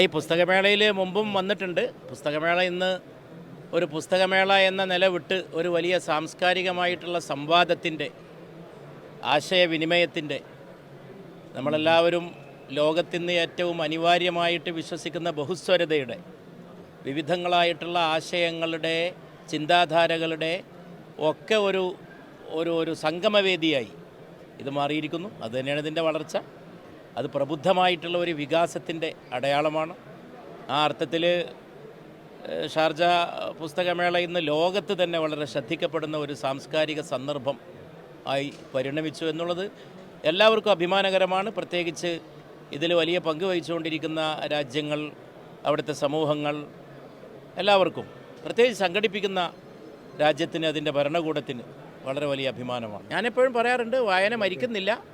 ഈ പുസ്തകമേളയിൽ മുമ്പും വന്നിട്ടുണ്ട്. പുസ്തകമേള ഇന്ന് ഒരു പുസ്തകമേള എന്ന നില വിട്ട് ഒരു വലിയ സാംസ്കാരികമായിട്ടുള്ള സംവാദത്തിന്റെ ആശയവിനിമയത്തിന്റെ നമ്മളെല്ലാവരും ലോകത്തിന്ന് ഏറ്റവും അനിവാര്യമായിട്ട് വിശ്വസിക്കുന്ന ബഹുസ്വരതയുടെ വിവിധങ്ങളായിട്ടുള്ള ആശയങ്ങളുടെ ചിന്താധാരകളുടെ ഒക്കെ ഒരു ഒരു ഒരു സംഗമവേദിയായി ഇത് മാറിയിരിക്കുന്നു. അതുതന്നെയാണ് ഇതിന്റെ വളർച്ച. അത് പ്രബുദ്ധമായിട്ടുള്ള ഒരു വികാസത്തിന്റെ അടയാളമാണ്. ആ അർത്ഥത്തിൽ ഷാർജ പുസ്തകമേള ഇന്ന് ലോകത്ത് തന്നെ വളരെ ശ്രദ്ധിക്കപ്പെടുന്ന ഒരു സാംസ്കാരിക സന്ദർഭം ആയി പരിണമിച്ചു എന്നുള്ളത് എല്ലാവർക്കും അഭിമാനകരമാണ്. പ്രത്യേകിച്ച് ഇതിൽ വലിയ പങ്ക് വഹിച്ചുകൊണ്ടിരിക്കുന്ന രാജ്യങ്ങൾ അവിടുത്തെ സമൂഹങ്ങൾ എല്ലാവർക്കും പ്രത്യേകിച്ച് സംഘടിപ്പിക്കുന്ന രാജ്യത്തിന് അതിന്റെ ഭരണകൂടത്തിന് വളരെ വലിയ അഭിമാനമാണ്. ഞാനെപ്പോഴും പറയാറുണ്ട് വായന മരിക്കുന്നില്ല.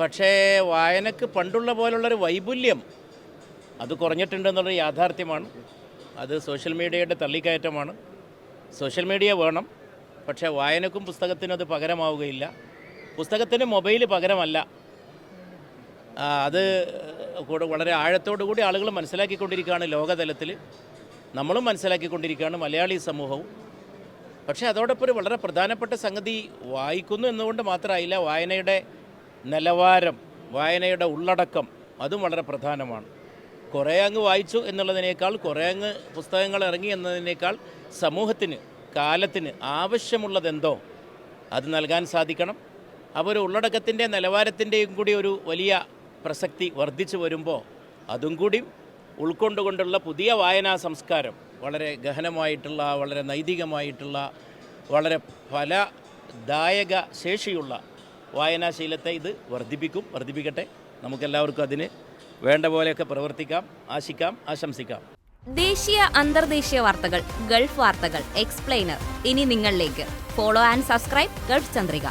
പക്ഷേ വായനക്ക് പണ്ടുള്ള പോലുള്ളൊരു വൈപുല്യം അത് കുറഞ്ഞിട്ടുണ്ടെന്നുള്ള യാഥാർത്ഥ്യമാണ്. അത് സോഷ്യൽ മീഡിയയുടെ തള്ളിക്കയറ്റമാണ്. സോഷ്യൽ മീഡിയ വേണം പക്ഷേ വായനക്കും പുസ്തകത്തിനും അത് പകരമാവുകയില്ല. പുസ്തകത്തിന് മൊബൈൽ പകരമല്ല. അത് കൂടെ വളരെ ആഴത്തോടു കൂടി ആളുകൾ മനസ്സിലാക്കിക്കൊണ്ടിരിക്കുകയാണ് ലോകതലത്തിൽ നമ്മളും മനസ്സിലാക്കിക്കൊണ്ടിരിക്കുകയാണ് മലയാളി സമൂഹവും. പക്ഷേ അതോടൊപ്പം ഒരു വളരെ പ്രധാനപ്പെട്ട സംഗതി വായിക്കുന്നു എന്നുകൊണ്ട് മാത്രമായില്ല വായനയുടെ നിലവാരം വായനയുടെ ഉള്ളടക്കം അതും വളരെ പ്രധാനമാണ്. കുറേ അങ്ങ് വായിച്ചു എന്നുള്ളതിനേക്കാൾ കുറേ അങ്ങ് പുസ്തകങ്ങൾ ഇറങ്ങി എന്നതിനേക്കാൾ സമൂഹത്തിന് കാലത്തിന് ആവശ്യമുള്ളതെന്തോ അത് നൽകാൻ സാധിക്കണം. അപ്പോൾ ഒരു ഉള്ളടക്കത്തിന്റെ നിലവാരത്തിന്റെയും കൂടി ഒരു വലിയ പ്രസക്തി വർദ്ധിച്ചു വരുമ്പോൾ അതും കൂടി ഉൾക്കൊണ്ടുകൊണ്ടുള്ള പുതിയ വായനാ സംസ്കാരം വളരെ ഗഹനമായിട്ടുള്ള വളരെ നൈതികമായിട്ടുള്ള വളരെ ഫലദായക ശേഷിയുള്ള വായനാശീലത്തെ ഇത് വർദ്ധിപ്പിക്കും വർദ്ധിപ്പിക്കട്ടെ. നമുക്കെല്ലാവർക്കും അതിന് വേണ്ട പോലെയൊക്കെ പ്രവർത്തിക്കാം ആശിക്കാം ആശംസിക്കാം. ദേശീയ അന്തർദേശീയ വാർത്തകൾ ഗൾഫ് വാർത്തകൾ എക്സ്പ്ലെയിനർ. ഇനി നിങ്ങളിലേക്ക്. Follow and subscribe Gulf Chandrika.